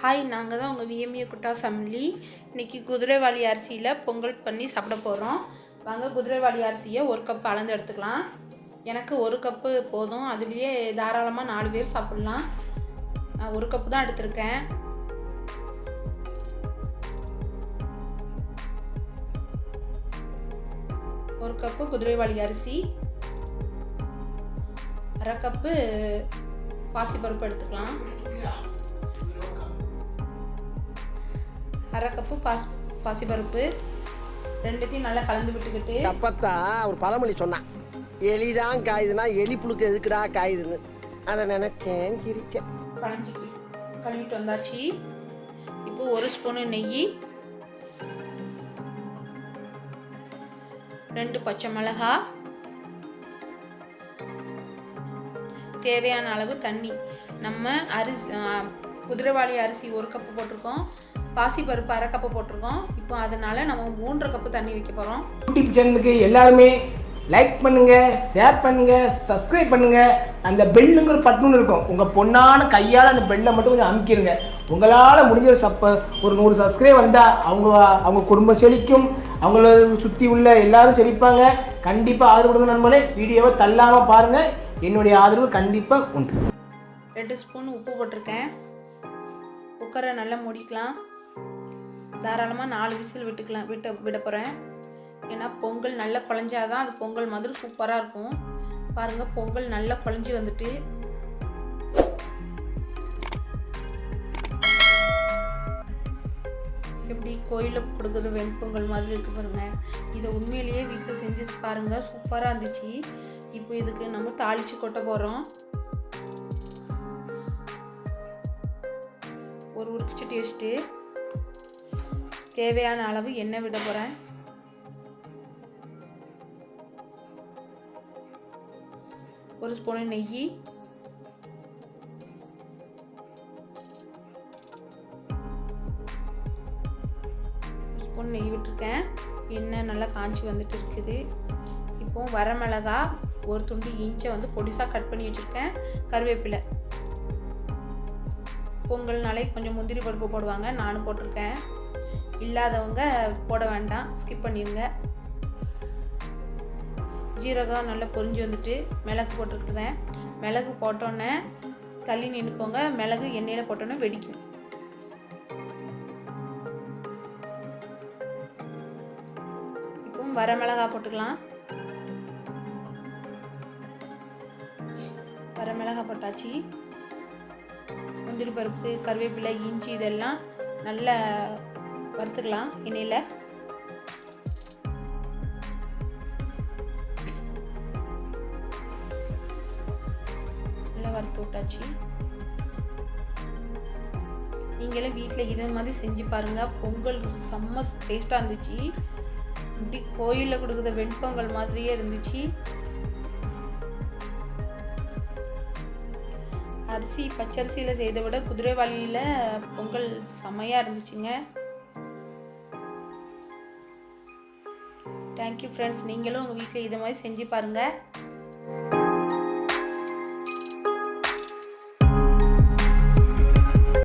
Hi நாங்கள் தான் உங்கள் விஎம்ஏ குட்டா ஃபேமிலி இன்றைக்கி குதிரைவாளி அரிசியில் பொங்கல் பண்ணி சாப்பிட போகிறோம் வாங்க குதிரைவாளி அரிசியை ஒரு கப் அளந்து எடுத்துக்கலாம். எனக்கு ஒரு கப்பு போதும். அதுலேயே தாராளமாக நாலு பேர் சாப்பிட்லாம். நான் ஒரு கப்பு தான் எடுத்திருக்கேன். ஒரு கப்பு குதிரைவாளி அரிசி. அரை கப்பு பாசிப்பருப்பு எடுத்துக்கலாம். அரை கப்பு பாசி பாசிப்பருப்பு ரெண்டுத்தையும் நல்லா கலந்து விட்டுக்கிட்டு அப்பத்தான் ஒரு பழமொழி சொன்னான். எலிதான் காயுதுன்னா எலி புழுக்கு எதுக்குடா காயுதுன்னு. அதை நினைச்சேன் சிரிச்சேன். களைஞ்சி கழுவிட்டு வந்தாச்சு. இப்போ ஒரு ஸ்பூனு நெய் ரெண்டு பச்சை மிளகா தேவையான அளவு தண்ணி. நம்ம அரிசி குதிரைவாளி அரிசி ஒரு கப்பு போட்டிருக்கோம். பாசிப்பருப்பு அரை கப்பு போட்டிருக்கோம். இப்போ அதனால நம்ம மூன்றரை கப்பு தண்ணி வைக்க போகிறோம் யூடியூப் சேனலுக்கு எல்லாருமே லைக் பண்ணுங்க ஷேர் பண்ணுங்க சப்ஸ்கிரைப் பண்ணுங்க. அந்த பெல்லுங்கிற பட்டன் இருக்கும். உங்க பொண்ணான கையால் அந்த பெல்லை மட்டும் கொஞ்சம் அமுக்கிடுங்க உங்களால் முடிஞ்ச ஒரு சப்ப ஒரு நூறு சப்ஸ்கிரைப் வந்தால் அவங்க அவங்க குடும்பம் செழிக்கும். அவங்கள சுற்றி உள்ள எல்லாரும் செழிப்பாங்க. கண்டிப்பாக ஆதரவு கொடுங்க நண்பர்களே. வீடியோவை தள்ளாமல் பாருங்க. என்னுடைய ஆதரவு கண்டிப்பாக உண்டு. ரெண்டு ஸ்பூன் உப்பு போட்டிருக்கேன். குக்கரை நல்லா மூடிக்கலாம். தாராளமாக நாலு விசில் விட்டுக்கலாம் விட்டு விட போகிறேன் ஏன்னா பொங்கல் நல்லா குழஞ்சாதான் அது பொங்கல் மாதிரி சூப்பராக இருக்கும். பாருங்கள் பொங்கல் நல்லா குழஞ்சி வந்துட்டு. எப்படி கோயிலில் கொடுக்குற வெண்பொங்கல் மாதிரி இருக்கு பாருங்கள் இதை உண்மையிலேயே வீட்டில் செஞ்சு பாருங்கள் சூப்பராக இருந்துச்சு. இப்போ இதுக்கு நம்ம தாளித்து கொட்ட போகிறோம் ஒரு உருக்குச்சட்டி டேஸ்ட்டு தேவையான அளவு எண்ணெய் விட போகிறேன் ஒரு ஸ்பூனு நெய். ஸ்பூன் நெய் விட்டுருக்கேன். எண்ணெய் நல்லா காஞ்சி வந்துட்டு இருக்குது. இப்போ வரமிளகா ஒரு துண்டு இஞ்சை வந்து பொடிசாக கட் பண்ணி வச்சுருக்கேன். கருவேப்பிலை. பொங்கல்னாலே கொஞ்சம் முந்திரி பருப்பு போடுவாங்க நானும் போட்டிருக்கேன். இல்லாதவங்க போட வேண்டாம். ஸ்கிப் பண்ணிடுங்க ஜீரகம் நல்லா பொரிஞ்சு வந்துட்டு மிளகு போட்டுருக்குறேன் மிளகு போட்டோன்னே தள்ளி நின்றுக்கோங்க மிளகு எண்ணெயில் போட்டோன்னே வெடிக்கும். இப்போ வர மிளகா போட்டுக்கலாம். வர மிளகா போட்டாச்சு. முந்திரி பருப்பு கருவேப்பிலை இஞ்சி இதெல்லாம் நல்லா வறுத்துக்கலாம். எண்ணெயில். நல்லா வறுத்து விட்டாச்சு. நீங்களும் வீட்டில் இதே மாதிரி செஞ்சு பாருங்கள் பொங்கல் செம்ம டேஸ்ட்டாக இருந்துச்சு. இப்படி கோயிலில் கொடுக்குற வெண்பொங்கல் மாதிரியே இருந்துச்சு. அரிசி பச்சரிசியில் செய்த விட குதிரைவாளியில் பொங்கல் செம்மையாக இருந்துச்சுங்க. தேங்க்யூ ஃப்ரெண்ட்ஸ் நீங்களும் உங்கள் வீட்டில் இதை மாதிரி செஞ்சு பாருங்கள்